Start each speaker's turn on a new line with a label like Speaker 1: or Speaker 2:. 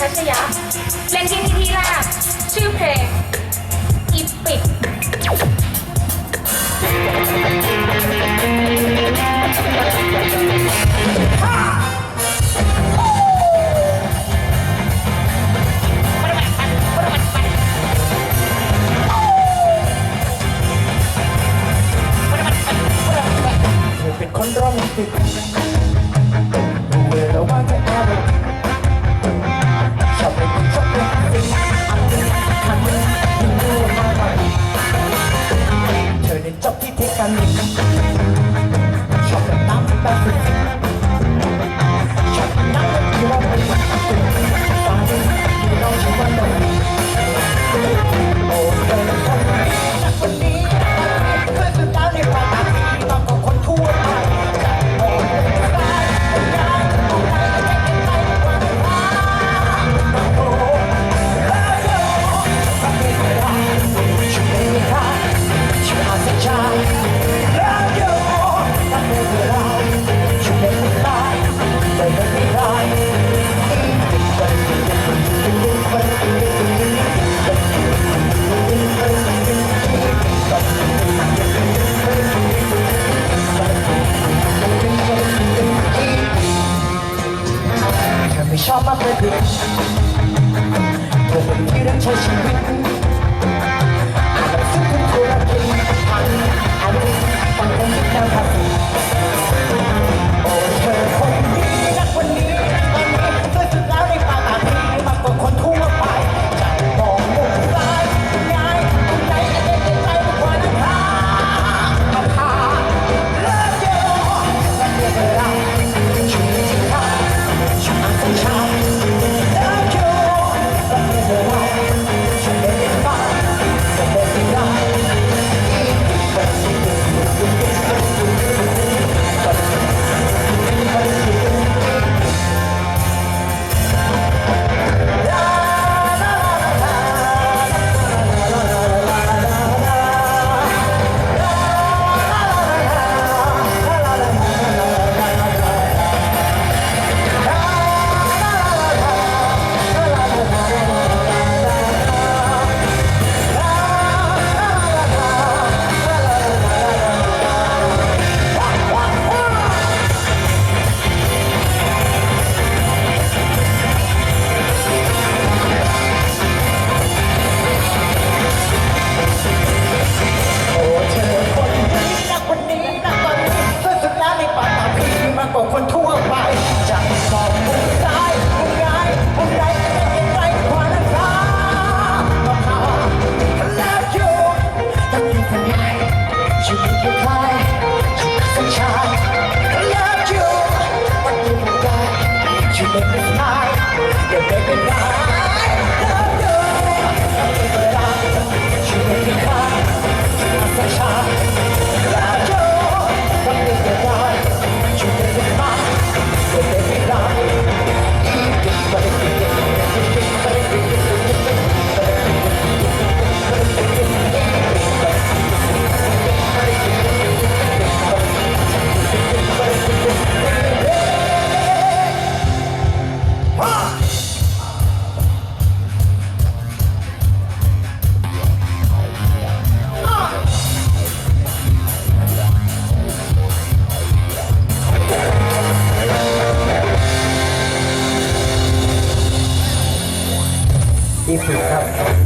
Speaker 1: ชัชยะเล่นที่นี่ที่แรก ชื่อเพลงอีปิก
Speaker 2: เป็นคนโรแมนติก i Jamaica. Thank you. Yeah,